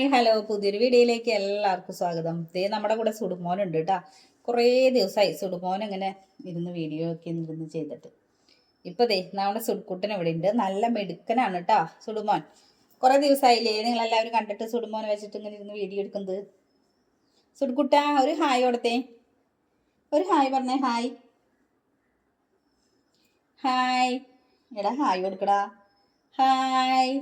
Hi hello. പുതിയൊരു വീഡിയോയിലേക്ക് എല്ലാവർക്കും സ്വാഗതം. ദേ നമ്മുടെ കൂടെ സുടുമോനുണ്ട് കേട്ടോ കുറേ ദിവസമായി സുടുമോൻ ഇങ്ങനെ ഇരുന്ന് വീഡിയോ ഒക്കെ ഇരുന്ന് ചെയ്തിട്ട്. ഇപ്പൊ ദേ നമ്മുടെ സുടുക്കുട്ടൻ ഇവിടെ ഉണ്ട്. നല്ല മെടുക്കനാണ് കേട്ടോ സുടുമോൻ. കുറേ ദിവസമായില്ലേ നിങ്ങളെല്ലാവരും കണ്ടിട്ട് സുടുമോനെ വെച്ചിട്ട് ഇങ്ങനെ ഇരുന്ന് വീഡിയോ എടുക്കുന്നത്? സുടുക്കുട്ട ഒരു ഹായ് കൊടുത്തേ. ഒരു ഹായ് പറഞ്ഞേ ഹായ്. ഹായ്. എടാ ഹായ് കൊടുക്കടാ. ഹായ്.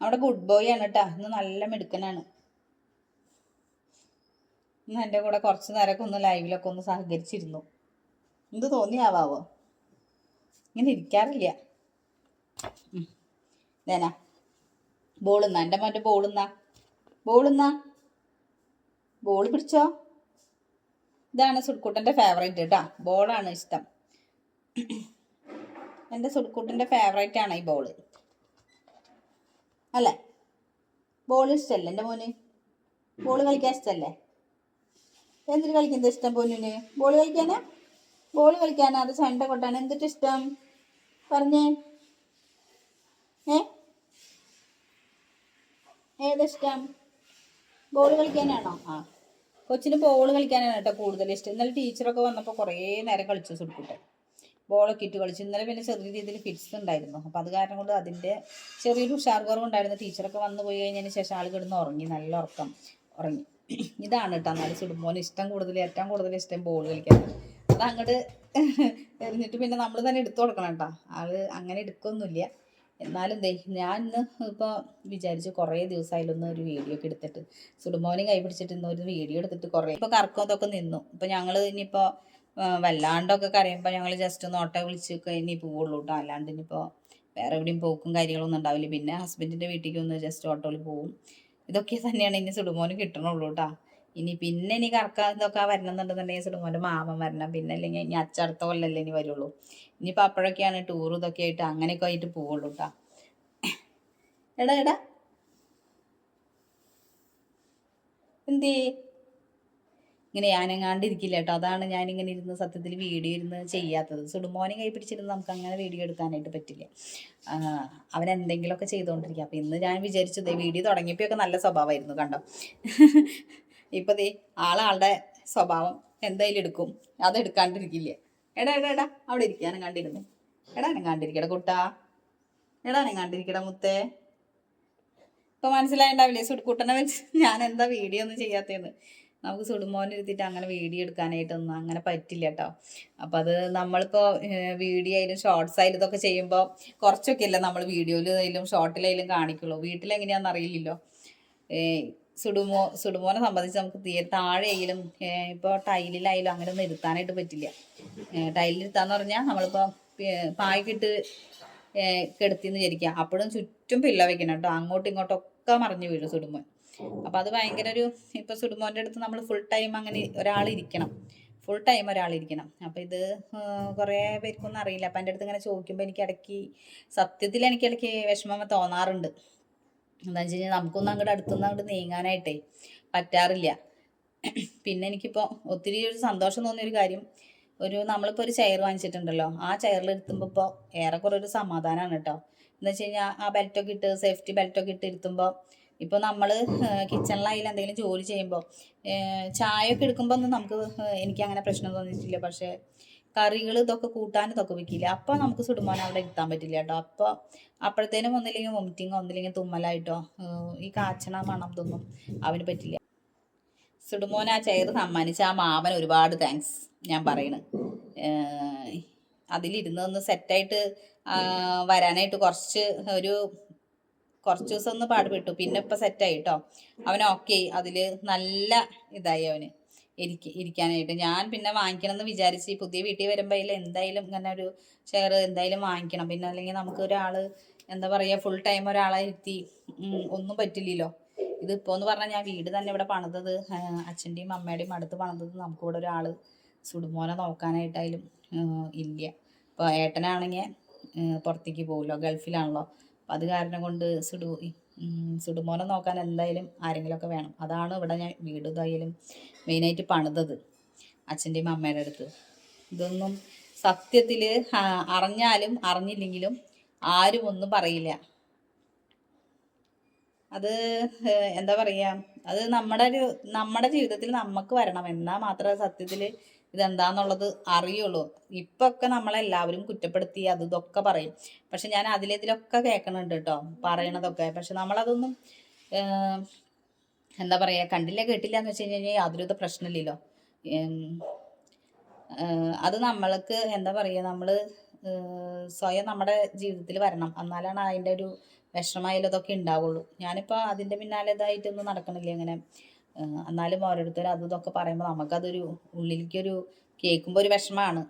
അവിടെ ഗുഡ് ബോയ് ആണ് കേട്ടോ ഇന്ന് നല്ല മിടുക്കനാണ്. ഇന്ന് എന്റെ കൂടെ കുറച്ച് നേരമൊക്കെ ഒന്ന് ലൈവിലൊക്കെ ഒന്ന് സഹകരിച്ചിരുന്നു. എന്ത് തോന്നിയാവാവോ? ഇങ്ങനെ ഇരിക്കാറില്ല. ഇതേനാ ബോളുന്ന എന്റെ മറ്റേ ബോളുന്ന ബോളുന്ന ബോൾ പിടിച്ചോ? ഇതാണ് സുഡ്കുട്ടന്റെ ഫേവറേറ്റ് കേട്ടോ ബോളാണ് ഇഷ്ടം. എന്റെ സുഡ്കുട്ടന്റെ ഫേവറേറ്റ് ആണ് ഈ ബോൾ അല്ലേ? ബോൾ ഇഷ്ടമല്ലേ എന്റെ മോന്? ബോൾ കളിക്കാൻ ഇഷ്ടമല്ലേ എന്തിന് കളിക്കുന്നത് ഇഷ്ടം പൊന്നിന്? ബോൾ കളിക്കാനാ? ബോൾ കളിക്കാനാ? അത് ചണ്ട കൊട്ടാൻ എന്തിട്ട് ഇഷ്ടം? പറഞ്ഞേ. ഏ? ഏതിഷ്ടം ബോൾ കളിക്കാനാണോ? ആ. കൊച്ചിന് ബോൾ കളിക്കാനാണ് കേട്ടോ കൂടുതൽ ഇഷ്ടം. ഇന്നലെ ടീച്ചറൊക്കെ വന്നപ്പോൾ കുറേ നേരം കളിച്ചു സുടുക്കൂട്ടെ ബോളൊക്കെ ഇട്ട് കളിച്ചു. ഇന്നലെ പിന്നെ ചെറിയ രീതിയിൽ ഫിറ്റ്സ് ഉണ്ടായിരുന്നു. അപ്പോൾ അത് കാരണം കൊണ്ട് അതിന്റെ ചെറിയൊരു ഉഷാർ കുറവുണ്ടായിരുന്നു ടീച്ചറൊക്കെ വന്നു പോയി കഴിഞ്ഞതിന് ശേഷം ആൾ കിടന്ന് ഉറങ്ങി. നല്ല ഉറക്കം ഉറങ്ങി. ഇതാണ് കേട്ടോ എന്നാലും സുടുമ്പോന് ഇഷ്ടം കൂടുതൽ ഏറ്റവും കൂടുതൽ ഇഷ്ടം ബോൾ കളിക്കാൻ. അത് അങ്ങോട്ട് എറിഞ്ഞിട്ട് പിന്നെ നമ്മൾ തന്നെ എടുത്തു കൊടുക്കണം കേട്ടോ. ആൾ അങ്ങനെ എടുക്കൊന്നുമില്ല. എന്നാലും ദേ ഞാൻ ഇന്ന് ഇപ്പോൾ വിചാരിച്ചു കുറേ ദിവസമായാലൊന്ന് ഒരു വീഡിയോ ഒക്കെ എടുത്തിട്ട്. സുടുമോനെ കൈ പിടിച്ചിട്ട് ഇന്ന് ഒരു വീഡിയോ എടുത്തിട്ട് കുറേ ഇപ്പോൾ കറക്കം അതൊക്കെ നിന്നു. ഇപ്പോൾ ഞങ്ങൾ ഇനിയിപ്പോൾ വല്ലാണ്ടൊക്കെ കരയുമ്പോൾ ഞങ്ങൾ ജസ്റ്റ് ഒന്ന് ഓട്ടോ വിളിച്ച് കഴിഞ്ഞ് പോവുള്ളൂ കേട്ടോ അല്ലാണ്ട് ഇനിയിപ്പോൾ വേറെ എവിടെയും പോക്കും കാര്യങ്ങളൊന്നും ഉണ്ടാവില്ല. പിന്നെ ഹസ്ബൻഡിന്റെ വീട്ടിലേക്ക് ഒന്ന് ജസ്റ്റ് ഓട്ടോയിൽ പോവും. ഇതൊക്കെ തന്നെയാണ് ഇനി സുടുമോന് കിട്ടണുള്ളൂ കേട്ടോ ഇനി പിന്നെ ഇനി കറക്കാൻ ഇതൊക്കെ വരണമെന്നുണ്ടെന്നുണ്ടെങ്കിൽ സുടുമോന്റെ മാമൻ വരണം. പിന്നെ അല്ലെങ്കിൽ ഇനി അച്ചടുത്ത കൊല്ലല്ലേ ഇനി വരുള്ളൂ. ഇനിയിപ്പോൾ അപ്പോഴൊക്കെയാണ് ടൂർ ഇതൊക്കെ ആയിട്ട് അങ്ങനെയൊക്കെ ആയിട്ട് പോവുള്ളൂ കേട്ടോ എടാ എടാ. എന്തേ? ഇങ്ങനെ ഞാനെങ്ങാണ്ടിരിക്കില്ല കേട്ടോ. അതാണ് ഇങ്ങനെ ഇരുന്ന് സത്യത്തിൽ വീഡിയോ ഇരുന്ന് ചെയ്യാത്തത്. സുടുമോനെ കൈ പിടിച്ചിരുന്ന് നമുക്ക് അങ്ങനെ വീഡിയോ എടുക്കാനായിട്ട് പറ്റില്ല. അവൻ എന്തെങ്കിലുമൊക്കെ ചെയ്തുകൊണ്ടിരിക്കുക അപ്പം ഇന്ന് ഞാൻ വിചാരിച്ചത് വീഡിയോ തുടങ്ങിയപ്പോഴൊക്കെ നല്ല സ്വഭാവമായിരുന്നു കണ്ടോ. ഇപ്പം ദേ ആളാളുടെ സ്വഭാവം എന്തായാലും എടുക്കും. അതെടുക്കാണ്ടിരിക്കില്ലേ എടാ എടാ എടാ അവിടെ ഇരിക്കാനും കണ്ടിരുന്നു എടാ ഞാൻ കണ്ടിരിക്കട കുട്ടാ. എടാ ഞാൻ കണ്ടിരിക്കട മുത്തേ. ഇപ്പൊ മനസ്സിലായിണ്ടാവില്ലേ സുടുക്കുട്ടനെ വെച്ച്? ഞാൻ എന്താ വീഡിയോ ഒന്നും ചെയ്യാത്തതെന്ന് നമുക്ക് സുടുമോനെ ഇരുത്തിയിട്ട് അങ്ങനെ വീഡിയോ എടുക്കാനായിട്ടൊന്നും അങ്ങനെ പറ്റില്ല കേട്ടോ. അപ്പം അത് നമ്മളിപ്പോൾ വീഡിയോ ആയാലും ഷോർട്സ് ആയാലും ഇതൊക്കെ ചെയ്യുമ്പോൾ കുറച്ചൊക്കെ അല്ലേ നമ്മൾ വീഡിയോയിലായാലും ഷോർട്ടിലായാലും കാണിക്കുള്ളൂ. വീട്ടിലെങ്ങനെയാണെന്ന് അറിയില്ലല്ലോ. സുടുമോ സുടുമോനെ സംബന്ധിച്ച് നമുക്ക് തീരെ താഴെയായാലും ഇപ്പോൾ ടൈലിലായാലും അങ്ങനെ ഒന്നും ഇരുത്താനായിട്ട് പറ്റില്ല. ടൈലിലിരുത്താന്ന് പറഞ്ഞാൽ നമ്മളിപ്പോൾ പായ്ക്കിട്ട് കെടുത്തിന്ന് വിചാരിക്കുക. അപ്പോഴും ചുറ്റും പിള്ള വെക്കണം കേട്ടോ. അങ്ങോട്ടും ഇങ്ങോട്ടും ഒക്കെ മറിഞ്ഞു വീഴും സുടുമോൻ. അപ്പം അത് ഭയങ്കര ഒരു ഇപ്പൊ സുടുമോന്റെ അടുത്ത് നമ്മൾ ഫുൾ ടൈം അങ്ങനെ ഒരാൾ ഇരിക്കണം ഫുൾ ടൈം ഒരാൾ ഇരിക്കണം അപ്പൊ ഇത് കുറേ പേർക്കൊന്നും അറിയില്ല. അപ്പം എന്റെ അടുത്ത് ഇങ്ങനെ ചോദിക്കുമ്പോൾ എനിക്ക് ഇടയ്ക്ക് സത്യത്തിൽ എനിക്ക് ഇടയ്ക്ക് വിഷമം തോന്നാറുണ്ട്. എന്താണെന്ന് വെച്ച് കഴിഞ്ഞാൽ നമുക്കൊന്നും അങ്ങോട്ട് അടുത്തൊന്നും അങ്ങോട്ട് നീങ്ങാനായിട്ടേ പറ്റാറില്ല. പിന്നെ എനിക്കിപ്പോൾ ഒത്തിരി ഒരു സന്തോഷം തോന്നിയ ഒരു കാര്യം ഒരു നമ്മളിപ്പോൾ ഒരു ചെയർ വാങ്ങിച്ചിട്ടുണ്ടല്ലോ. ആ ചെയറിൽ ഇരുത്തുമ്പോൾ ഇപ്പോൾ ഏറെക്കുറെ ഒരു സമാധാനമാണ് കേട്ടോ. എന്ന് വെച്ച് കഴിഞ്ഞാൽ ആ ബെൽറ്റൊക്കെ ഇട്ട് സേഫ്റ്റി ബെൽറ്റൊക്കെ ഇട്ട് ഇരുത്തുമ്പോൾ ഇപ്പോൾ നമ്മൾ കിച്ചണിലായാലും എന്തെങ്കിലും ജോലി ചെയ്യുമ്പോൾ ചായയൊക്കെ എടുക്കുമ്പോൾ ഒന്നും നമുക്ക് എനിക്ക് അങ്ങനെ പ്രശ്നം തോന്നിയിട്ടില്ല. പക്ഷേ കറികൾ ഇതൊക്കെ കൂട്ടാൻ ഇതൊക്കെ വെക്കില്ല. അപ്പോൾ നമുക്ക് സുടുമോൻ അവിടെ എത്താൻ പറ്റില്ല കേട്ടോ. അപ്പോൾ അപ്പോഴത്തേനും ഒന്നില്ലെങ്കിൽ വൊമിറ്റിങ്ങോ ഒന്നില്ലെങ്കിൽ തുമ്മലായിട്ടോ ഈ കാച്ചണ മണം ഇതൊന്നും അവന് പറ്റില്ല. സുടുമോൻ ആ ചെയർ സമ്മാനിച്ച ആ മാമൻ ഒരുപാട് താങ്ക്സ് ഞാൻ പറയണ്. അതിലിരുന്ന് ഒന്ന് സെറ്റായിട്ട് വരാനായിട്ട് കുറച്ച് ഒരു കുറച്ച് ദിവസം ഒന്ന് പാടുപെട്ടു. പിന്നെ ഇപ്പം സെറ്റായി കേട്ടോ അവൻ ഓക്കെ അതിൽ നല്ല ഇതായി അവന്. ഇരിക്ക ഇരിക്കാനായിട്ട്. ഞാൻ പിന്നെ വാങ്ങിക്കണം എന്ന് വിചാരിച്ച് പുതിയ വീട്ടിൽ വരുമ്പോൾ അതിൽ എന്തായാലും ഇങ്ങനെ ഒരു ചെയർ എന്തായാലും വാങ്ങിക്കണം. പിന്നെ അല്ലെങ്കിൽ നമുക്ക് ഒരാൾ എന്താ പറയുക ഫുൾ ടൈം ഒരാളെ ഇരുത്തി ഒന്നും പറ്റില്ലല്ലോ. ഇതിപ്പോൾ എന്ന് പറഞ്ഞാൽ ഞാൻ വീട് തന്നെ ഇവിടെ പണിതത് അച്ഛന്റെയും അമ്മയുടെയും അടുത്ത് പണിതത് നമുക്കിവിടെ ഒരാൾ സുടുമോനെ നോക്കാനായിട്ടായാലും ഇല്ല. ഇപ്പോൾ ഏട്ടനാണെങ്കിൽ പുറത്തേക്ക് പോകുമല്ലോ ഗൾഫിലാണല്ലോ. അപ്പം അത് കാരണം കൊണ്ട് സുഡു സുഡുമോനെ നോക്കാൻ എന്തായാലും ആരെങ്കിലുമൊക്കെ വേണം. അതാണ് ഇവിടെ ഞാൻ വീട് ഇതായാലും മെയിനായിട്ട് പണിതത് അച്ഛന്റെയും അമ്മയുടെ അടുത്ത്. ഇതൊന്നും സത്യത്തിൽ അറിഞ്ഞാലും അറിഞ്ഞില്ലെങ്കിലും ആരും ഒന്നും പറയില്ല. അത് എന്താ പറയുക അത് നമ്മുടെ ഒരു നമ്മുടെ ജീവിതത്തിൽ നമുക്ക് വരണം. എന്നാൽ മാത്രമേ സത്യത്തിൽ ഇതെന്താന്നുള്ളത് അറിയുള്ളൂ. ഇപ്പൊ ഒക്കെ നമ്മളെല്ലാവരും കുറ്റപ്പെടുത്തി അത് ഇതൊക്കെ പറയും. പക്ഷെ ഞാൻ അതിലിതിലൊക്കെ കേൾക്കണുണ്ട് കേട്ടോ പറയണതൊക്കെ. പക്ഷെ നമ്മളതൊന്നും എന്താ പറയുക കണ്ടില്ല കേട്ടില്ല എന്ന് വെച്ച് കഴിഞ്ഞാൽ യാതൊരുവിധ പ്രശ്നമില്ലല്ലോ. അത് നമ്മൾക്ക് എന്താ പറയുക നമ്മൾ സ്വയം നമ്മുടെ ജീവിതത്തിൽ വരണം. എന്നാലാണ് അതിന്റെ ഒരു വിഷമായാലും അതൊക്കെ ഉണ്ടാവുള്ളൂ. ഞാനിപ്പോൾ അതിന്റെ പിന്നാലെ ഇതായിട്ടൊന്നും നടക്കണില്ല ഇങ്ങനെ. എന്നാലും ഓരോരുത്തർ അതും ഇതൊക്കെ പറയുമ്പോൾ നമുക്കതൊരു ഉള്ളിലേക്കൊരു കേൾക്കുമ്പോൾ ഒരു വിഷമാണ്.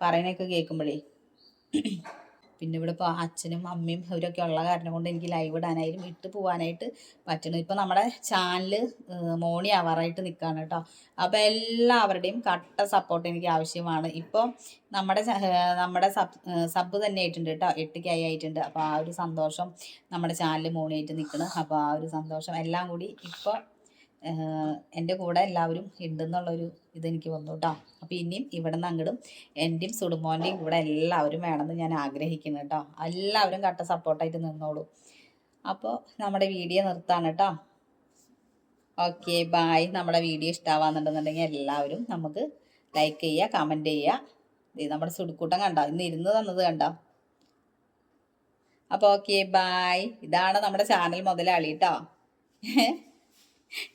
പറയണൊക്കെ കേൾക്കുമ്പോഴേ. പിന്നെ ഇവിടെ ഇപ്പോൾ അച്ഛനും അമ്മയും അവരൊക്കെ ഉള്ള കാരണം കൊണ്ട് എനിക്ക് ലൈവ് ഇടാനായാലും ഇട്ട് പോകാനായിട്ട് പറ്റണം. ഇപ്പോൾ നമ്മുടെ ചാനൽ മോണി ആവാറായിട്ട് നിൽക്കുകയാണ് കേട്ടോ. അപ്പോൾ എല്ലാവരുടെയും കട്ട സപ്പോർട്ട് എനിക്ക് ആവശ്യമാണ്. ഇപ്പോൾ നമ്മുടെ നമ്മുടെ സബ് സബ് തന്നെ ആയിട്ടുണ്ട് കേട്ടോ. എട്ടിക്കായി ആയിട്ടുണ്ട്. അപ്പോൾ ആ ഒരു സന്തോഷം നമ്മുടെ ചാനൽ മോണിയായിട്ട് നിൽക്കണം അപ്പോൾ ആ ഒരു സന്തോഷം എല്ലാം കൂടി ഇപ്പോൾ എന്റെ കൂടെ എല്ലാവരും ഉണ്ടെന്നുള്ളൊരു ഇതെനിക്ക് വന്നു കേട്ടോ. അപ്പോൾ ഇനിയും ഇവിടെ നിന്ന് അങ്ങോട്ടും എന്റെയും സുടുമോന്റെയും കൂടെ എല്ലാവരും വേണമെന്ന് ഞാൻ ആഗ്രഹിക്കുന്നു കേട്ടോ. എല്ലാവരും കട്ട സപ്പോർട്ടായിട്ട് നിന്നോളൂ. അപ്പോൾ നമ്മുടെ വീഡിയോ നിർത്താണ് കേട്ടോ. ഓക്കെ ബായ് നമ്മുടെ വീഡിയോ ഇഷ്ടമാവാന്നുണ്ടെന്നുണ്ടെങ്കിൽ എല്ലാവരും നമുക്ക് ലൈക്ക് ചെയ്യുക കമന്റ് ചെയ്യുക. നമ്മുടെ സുടുക്കൂട്ടം കണ്ടോ? ഇന്ന് ഇരുന്ന് തന്നത് കണ്ടോ? അപ്പോൾ ഓക്കെ ബായ് ഇതാണ് നമ്മുടെ ചാനൽ മുതലാളി കേട്ടോ.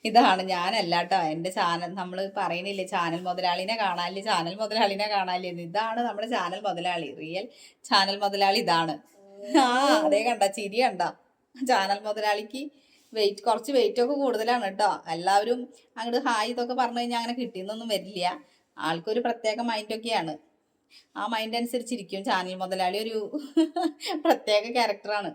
ഇതാണ്. ഞാനല്ല കേട്ടോ എന്റെ ചാനൽ നമ്മൾ പറയുന്നില്ലേ ചാനൽ മുതലാളിനെ കാണാനില്ല ചാനൽ മുതലാളിനെ കാണാനില്ലേ ഇതാണ് നമ്മുടെ ചാനൽ മുതലാളി റിയൽ ചാനൽ മുതലാളി ഇതാണ്. ആ അതേ കണ്ട ചിരി കണ്ട. ചാനൽ മുതലാളിക്ക് വെയിറ്റ് കുറച്ച് വെയിറ്റ് ഒക്കെ കൂടുതലാണ് കേട്ടോ. എല്ലാവരും അങ്ങോട്ട് ഹായ് ഇതൊക്കെ പറഞ്ഞു കഴിഞ്ഞാൽ അങ്ങനെ കിട്ടിയെന്നൊന്നും വരില്ല. ആൾക്കൊരു പ്രത്യേക മൈൻഡൊക്കെയാണ് ആ മൈൻഡ് അനുസരിച്ചിരിക്കും ചാനൽ മുതലാളി ഒരു പ്രത്യേക ക്യാരക്ടറാണ്